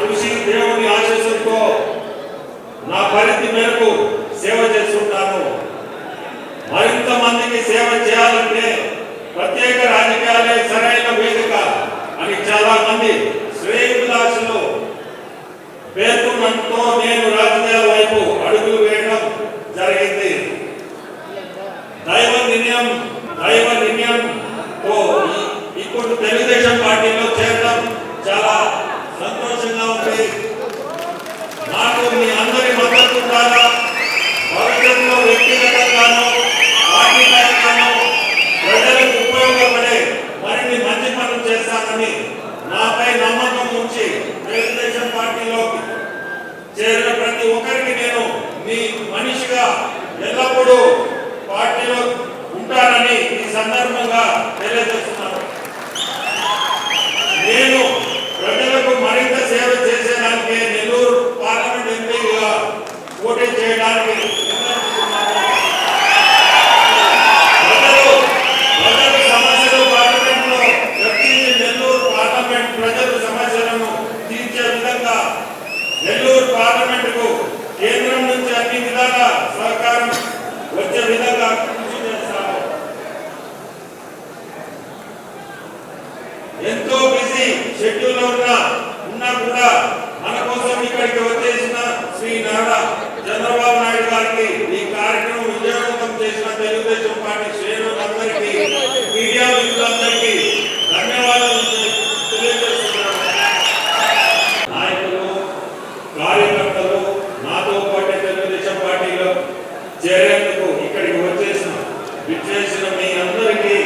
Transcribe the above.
కృషి దేవుని ఆశీస్సులతో నా పరిధి మేరకు సేవ చేస్తుంటాను. మరింత మందికి సేవ చేయాలంటే ప్రత్యేక రాజకీయాలే సరైన వేదిక అని చాలా మంది శ్రేయభిలాషులు పేర్కొన్నంతో నేను రాజకీయాల వైపు అడుగులు వేయడం జరిగింది. దైవ నిర్ణయం దైవ నిర్ణయంతో ఇప్పుడు తెలుగుదేశం పార్టీలో చేరడం చాలా సంతోషంగా ఉంది నాకు మీ అందరి మద్దతు ద్వారా భవిష్యత్తులో వ్యక్తిగతంగాను పార్టీ పరంగాను ప్రజలకు ఉపయోగపడే మరిన్ని మంచి పనులు చేస్తానని నాపై నమ్మకం ఉంచి తెలుగుదేశం పార్టీలో చేరిన ప్రతి ఒక్కరికి నేను మీ మనిషిగా ఎల్లప్పుడూ పార్టీలో ఉంటానని ఈ సందర్భంగా తెలియజేస్తున్నాను. పార్లమెంట్కు కేంద్రం నుంచి అన్ని విధాల సహకారం వచ్చే విధంగా కృషి ఎంతో బిజీ షెడ్యూల్ ఉన్న ఉన్నా కూడా మన కోసం ఇక్కడికి చేరేందుకు ఇక్కడికి వచ్చేసిన విచ్చేసిన మీ అందరికీ